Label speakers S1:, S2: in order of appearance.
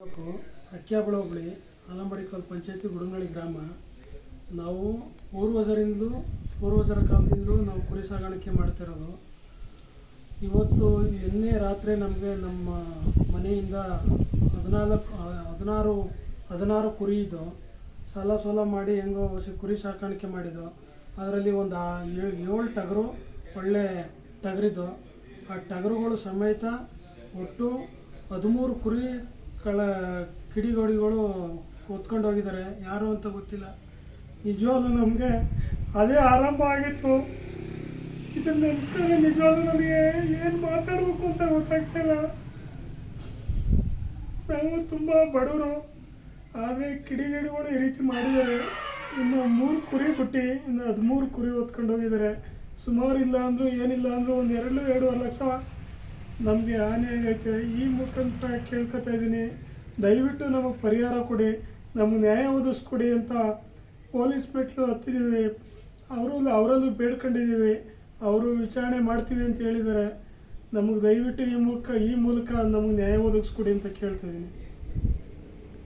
S1: ತಾಲೂಕು ಅಕ್ಕಿಯಾಬಳ ಹೋಬಳಿ ಆಲಂಬಡಿಕಲ್ ಪಂಚಾಯತಿ ಗುಡಂಗಳಿ ಗ್ರಾಮ, ನಾವು ಪೂರ್ವಜರಿಂದಲೂ, ಪೂರ್ವಜರ ಕಾಲದಿಂದಲೂ ನಾವು ಕುರಿ ಸಾಗಾಣಿಕೆ ಮಾಡ್ತಿರೋದು ಇವತ್ತು ನಿನ್ನೆ ರಾತ್ರಿ ನಮಗೆ ನಮ್ಮ ಮನೆಯಿಂದ ಹದಿನಾಲ್ಕು ಹದಿನಾರು ಹದಿನಾರು ಕುರಿ ಇದ್ದು, ಸಾಲ ಸೋಲ ಮಾಡಿ ಹೆಂಗೋ ಕುರಿ ಸಾಕಾಣಿಕೆ ಮಾಡಿದ್ದು. ಅದರಲ್ಲಿ ಒಂದು ಏಳು ಟಗರು ಒಳ್ಳೆ ಟಗರಿದ್ದು. ಆ ಟಗರುಗಳು ಸಮೇತ ಒಟ್ಟು ಹದಿಮೂರು ಕುರಿಗಳ ಕಿಡಿಗೋಡಿಗಳು ಹೊತ್ಕೊಂಡು ಹೋಗಿದ್ದಾರೆ. ಯಾರು ಅಂತ ಗೊತ್ತಿಲ್ಲ. ನಿಜವಾಗ್ಲೂ ನಮಗೆ ಅದೇ ಆರಂಭ ಆಗಿತ್ತು. ಇದನ್ನ ನೆನೆಸ್ಕೊಂಡ್ರೆ ನಿಜವಾಗ್ಲೂ ನಮಗೆ ಏನು ಮಾತಾಡಬೇಕು ಅಂತ ಗೊತ್ತಾಗ್ತಿಲ್ಲ ನಾವು ತುಂಬ ಬಡವರು. ಆದರೆ ಕಿಡಿಗಿಡಿಗಳು ಈ ರೀತಿ ಮಾಡಿದ್ದಾರೆ. ಇನ್ನು ಮೂರು ಕುರಿ ಬಿಟ್ಟು, ಇನ್ನು ಹದಿಮೂರು ಕುರಿ ಹೊತ್ಕೊಂಡು ಹೋಗಿದ್ದಾರೆ. ಸುಮಾರು ಇಲ್ಲ ಅಂದರೂ ಏನಿಲ್ಲ ಅಂದರೂ ಒಂದು ಎರಡು ಎರಡೂವರೆ ಲಕ್ಷ ನಮಗೆ ಹಾನಿ ಆಗೈತೆ ಈ ಮುಖಾಂತರ ಕೇಳ್ಕೊತಾ ಇದ್ದೀನಿ. ದಯವಿಟ್ಟು ನಮಗೆ ಪರಿಹಾರ ಕೊಡಿ, ನಮಗೆ ನ್ಯಾಯ ಒದಗಿಸ್ಕೊಡಿ ಅಂತ ಪೊಲೀಸ್ ಮೆಟ್ಲು ಹತ್ತಿದ್ದೀವಿ ಅವರು ಅವರಲ್ಲೂ ಬೇಡ್ಕೊಂಡಿದ್ದೀವಿ ಅವರು ವಿಚಾರಣೆ ಮಾಡ್ತೀವಿ ಅಂತ ಹೇಳಿದ್ದಾರೆ. ನಮಗೆ ದಯವಿಟ್ಟು ಈ ಮೂಲಕ ಈ ಮೂಲಕ ನಮಗೆ ನ್ಯಾಯ ಒದಗಿಸ್ಕೊಡಿ ಅಂತ ಕೇಳ್ತಾ ಇದ್ದೀನಿ.